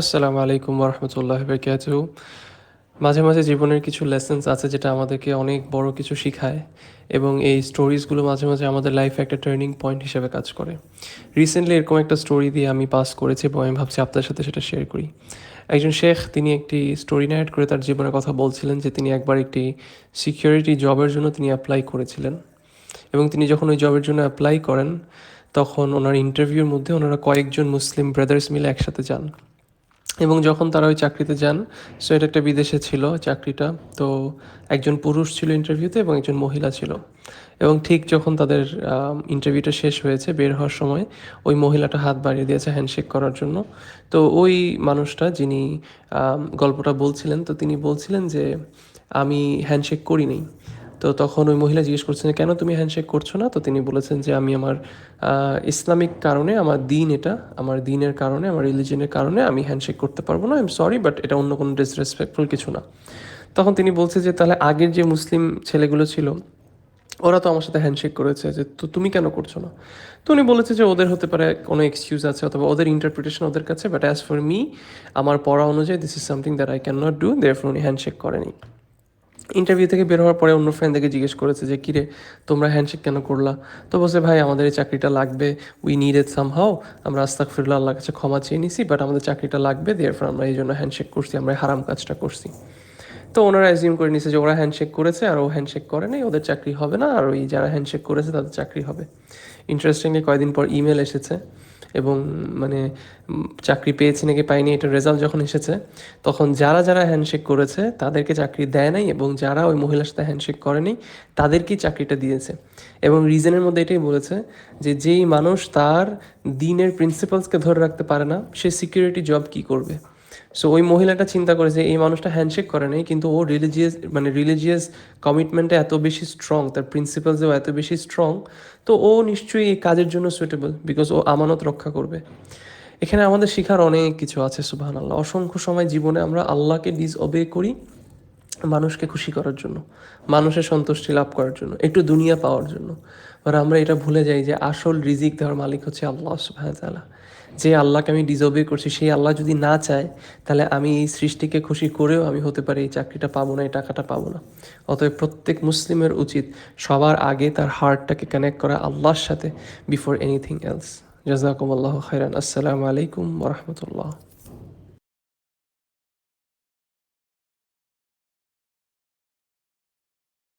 আসসালামু আলাইকুম রহমতুল্লাহ বরকাত মাঝে মাঝে জীবনের কিছু লেসেন্স আছে যেটা আমাদেরকে অনেক বড় কিছু শিখায় এবং এই স্টোরিজগুলো মাঝে মাঝে আমাদের লাইফে একটা টার্নিং পয়েন্ট হিসেবে কাজ করে। রিসেন্টলি এরকম একটা স্টোরি দিয়ে আমি পাস করেছি এবং আমি ভাবছি আপনার সাথে সেটা শেয়ার করি। একজন শেখ, তিনি একটি স্টোরি নাইট করে তার জীবনের কথা বলছিলেন যে তিনি একবার একটি সিকিউরিটি জবের জন্য তিনি অ্যাপ্লাই করেছিলেন। এবং তিনি যখন ওই জবের জন্য অ্যাপ্লাই করেন, তখন ওনার ইন্টারভিউর মধ্যে ওনারা কয়েকজন মুসলিম ব্রাদার্স মিলে একসাথে যান। এবং যখন তারা ওই চাকরিতে যান সো এটা একটা বিদেশে ছিল চাকরিটা, তো একজন পুরুষ ছিল ইন্টারভিউতে এবং একজন মহিলা ছিল। এবং ঠিক যখন তাদের ইন্টারভিউটা শেষ হয়েছে বের হওয়ার সময়, ওই মহিলাটা হাত বাড়িয়ে দিয়েছে হ্যান্ডশেক করার জন্য। তো ওই মানুষটা যিনি গল্পটা বলছিলেন, তো তিনি বলছিলেন যে, আমি হ্যান্ডশেক করিনি তো তখন ওই মহিলা জিজ্ঞেস করছেন কেন তুমি হ্যান্ডশেক করছ না? তো তিনি বলেছেন যে, আমি আমার ইসলামিক কারণে, আমার দিন এটা, আমার দিনের কারণে, আমার রিলিজনের কারণে আমি হ্যান্ডশেক করতে পারব না। আই এম সরি বাট এটা অন্য কোনো ডিসরেসপেক্টফুল কিছু না। তখন তিনি বলছে যে, তাহলে আগের যে মুসলিম ছেলেগুলো ছিল, ওরা তো আমার সাথে হ্যান্ডশেক করেছে যে, তো তুমি কেন করছ না? তো উনি বলেছে যে, ওদের হতে পারে কোনো এক্সকিউজ আছে অথবা ওদের ইন্টারপ্রিটেশন ওদের কাছে বাট অ্যাজ ফর মি আমার পড়া অনুযায়ী this is something that I can not do therefore উনি হ্যান্ডশেক করেনি। ইন্টারভিউ থেকে বের হওয়ার পরে অন্য ফ্রেন্ডদেরকে জিজ্ঞেস করেছে যে, কিরে, তোমরা হ্যান্ডশেক কেন করলা? তো বলছে, ভাই, আমাদের এই চাকরিটা লাগবে। উই নিড ইট সাম হাও আমরা আস্তাক ফিরলা আল্লাহর কাছে ক্ষমা চেয়ে নিছি বাট আমাদের চাকরিটা লাগবে দেয়ার ফর আমরা এই জন্য হ্যান্ডশেক করছি, আমরা হারাম কাজটা করছি। তো ওনারা অ্যাজিউম করে নিছে যে, ওরা হ্যান্ডশেক করেছে, আর ও হ্যান্ডশেক করে নাই, ওদের চাকরি হবে না, আর ওই যারা হ্যান্ডশেক করেছে, তাদের চাকরি হবে। ইন্টারেস্টিংলি কয়েকদিন পর ইমেল এসেছে। এবং মানে চাকরি পেয়েছে নাকি পাইনি, এটার রেজাল্ট যখন এসেছে, তখন যারা যারা হ্যান্ডশেক করেছে, তাদেরকে চাকরি দেয় নাই এবং যারা ওই মহিলার সাথে হ্যান্ডশেক করেনি, তাদেরকেই চাকরিটা দিয়েছে। এবং রিজনের মধ্যে এটাই বলেছে যে, যেই মানুষ তার দিনের প্রিন্সিপালসকে ধরে রাখতে পারে না, সে সিকিউরিটি জব কি করবে? সো ওই মহিলাটা চিন্তা করে যে এই মানুষটা হ্যান্ডশেক করে নাই, কিন্তু ও রিলিজিয়াস মানে রিলিজিয়াস কমিটমেন্টে এত বেশি স্ট্রং তার প্রিন্সিপালসেও এত বেশি স্ট্রং তো ও নিশ্চয়ই এই কাজের জন্য সুইটেবল বিকজ ও আমানত রক্ষা করবে। এখানে আমাদের শিখার অনেক কিছু আছে সুবাহান আল্লাহ অসংখ্য সময় জীবনে আমরা আল্লাহকে ডিস অবে করি মানুষকে খুশি করার জন্য মানুষের সন্তুষ্টি লাভ করার জন্য, একটু দুনিয়া পাওয়ার জন্য। আর আমরা এটা ভুলে যাই যে আসল রিজিক দেওয়ার মালিক হচ্ছে আল্লাহ সুবাহ তাআলা। যে আল্লাহকে আমি ডিজবে করছি, সেই আল্লাহ যদি না চায়, তাহলে আমি এই সৃষ্টিকে খুশি করেও আমি হতে পারি, এই চাকরিটা পাবো না, এই টাকাটা পাবো না। অতএব প্রত্যেক মুসলিমের উচিত সবার আগে তার হার্টটাকে কানেক্ট করা আল্লাহর সাথে বিফোর এনিথিং এলস জাজাকুম আল্লাহ খাইরান আসসালামু আলাইকুম ওরহমতুল্লাহ